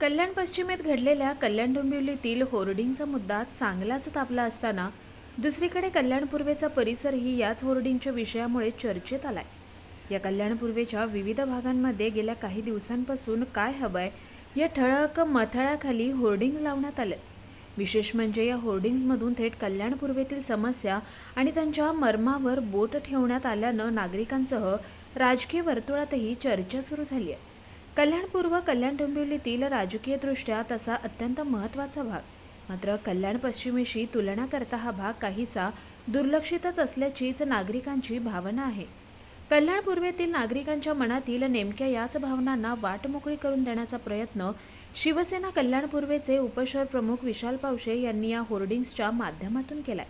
कल्याण पश्चिमेत घडलेल्या कल्याण डोंबिवलीतील होर्डिंगचा मुद्दा चांगलाच तापला असताना दुसरीकडे कल्याण पूर्वेचा परिसरही याच होर्डिंगच्या विषयामुळे चर्चेत आलाय. या कल्याण पूर्वेच्या विविध भागांमध्ये गेल्या काही दिवसांपासून काय हवंय या ठळक मथळ्याखाली होर्डिंग लावण्यात आले विशेष म्हणजे या होर्डिंग्जमधून थेट कल्याण पूर्वेतील समस्या आणि त्यांच्या मर्मावर बोट ठेवण्यात आल्यानं नागरिकांसह राजकीय वर्तुळातही चर्चा सुरू झाली आहे. कल्याण पूर्व कल्याण डोंबिवलीतील राजकीयदृष्ट्या तसा अत्यंत महत्त्वाचा भाग. मात्र कल्याण पश्चिमेशी तुलना करता हा भाग काहीसा दुर्लक्षितच असल्याचीच नागरिकांची भावना आहे. कल्याण पूर्वेतील नागरिकांच्या मनातील नेमक्या याच भावनांना वाट मोकळी करून देण्याचा प्रयत्न शिवसेना कल्याण पूर्वेचे उपशहर प्रमुख विशाल पावशे यांनी या होर्डिंग्सच्या माध्यमातून केलाय.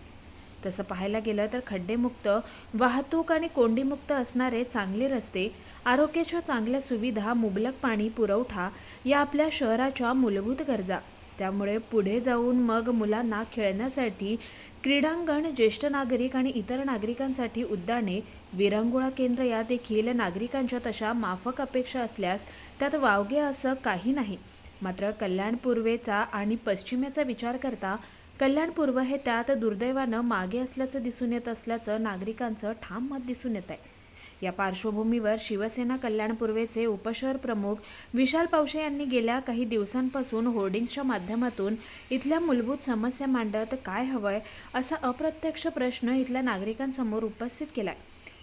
तसं पाहायला गेलं तर खड्डेमुक्त वाहतूक आणि कोंडीमुक्त असणारे चांगले रस्ते आरोग्याच्या चांगल्या सुविधा मुबलक पाणी पुरवठा या आपल्या शहराच्या मूलभूत गरजा. त्यामुळे पुढे जाऊन मग मुलांना खेळण्यासाठी क्रीडांगण ज्येष्ठ नागरिक आणि इतर नागरिकांसाठी उद्याने विरंगुळा केंद्र या देखील नागरिकांच्या तशा माफक अपेक्षा असल्यास त्यात वावगे असं काही नाही. मात्र कल्याण पूर्वेचा आणि पश्चिमेचा विचार करता कल्याणपूर्व हे त्यात दुर्दैवानं मागे असल्याचं दिसून येत असल्याचं नागरिकांचं ठाम मत दिसून येत आहे या पार्श्वभूमीवर शिवसेना कल्याण पूर्वेचे उपशहर प्रमुख विशाल पावशे यांनी गेल्या काही दिवसांपासून होर्डिंग्सच्या माध्यमातून इथल्या मूलभूत समस्या मांडत काय हवंय असा अप्रत्यक्ष प्रश्न इथल्या नागरिकांसमोर उपस्थित केलाय.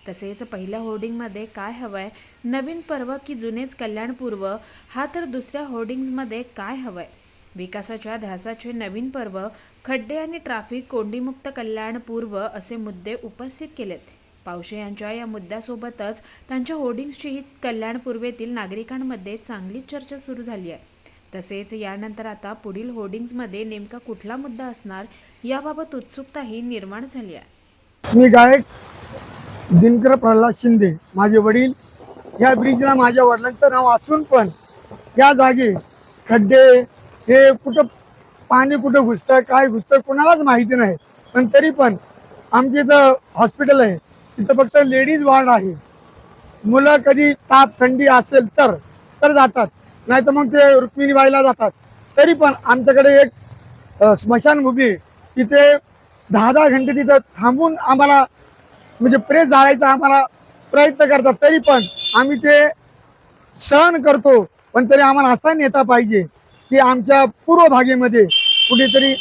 तसेच पहिल्या होर्डिंगमध्ये काय हवंय नवीन पर्व की जुनेच कल्याणपूर्व हा तर दुसऱ्या होर्डिंग्जमध्ये काय हवंय? विकासाच्या ध्यासाचे नवीन पर्व खड्डे आणि ट्राफिक कोंडीमुक्त कल्याण पूर्व असे मुद्दे उपस्थित केलेत. पावशे यांच्या या मुद्द्यासोबतच त्यांच्या होर्डिंग्सचीही कल्याण पूर्वेतील नागरिकांमध्ये चांगलीच चर्चा सुरू झाली आहे. तसेच यानंतर आता पुढील होर्डिंग्जमध्ये नेमका कुठला मुद्दा असणार याबाबत उत्सुकताही निर्माण झाली आहे. मी गायक दिनकर प्रल्हाद शिंदे माझे वडील या ब्रिजला माझ्या वडिलांचं नाव असून पण या जागी खड्डे हे कुठं पाणी कुठं घुसतं काय घुसतं कोणालाच माहिती नाही. पण तरी पण आमच्या इथं हॉस्पिटल आहे. तिथं फक्त लेडीज वार्ड आहे. मुलं कधी ताप थंडी असेल तर तर जातात. नाही तर मग ते रुक्मिणीबाईला जातात. तरी पण आमच्याकडे एक अ, स्मशानभूमी आहे. तिथे दहा दहा घंटे तिथं थांबून आम्हाला म्हणजे प्रेस जाळायचा आम्हाला प्रयत्न करतात. तरी पण आम्ही ते सहन करतो. पण तरी आम्हाला असा नेता पाहिजे की आमच्या पूर्व भागेमध्ये कुठेतरी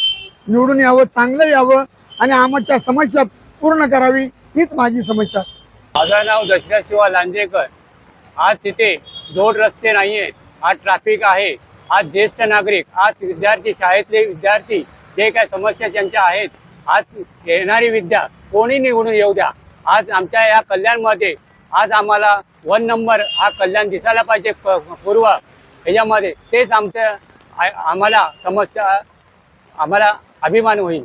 निवडून यावं चांगलं यावं आणि आमच्या समस्या पूर्ण करावी हीच माझी समस्या. माझं नाव दशरथ शिवा लांजेकर. आज तिथे जोड रस्ते नाही आहेत आज ट्रॅफिक आहे. आज ज्येष्ठ नागरिक आज विद्यार्थी शाळेतले विद्यार्थी जे काय समस्या त्यांच्या आहेत आज येणारी विद्या कोणी निवडून येऊ द्या. आज आमच्या या कल्याणमध्ये आज आम्हाला वन नंबर हा कल्याण दिसायला पाहिजे प- पूर्व. ह्याच्यामध्ये तेच आमच्या आम्हाला समस्या आम्हाला अभिमान होईल.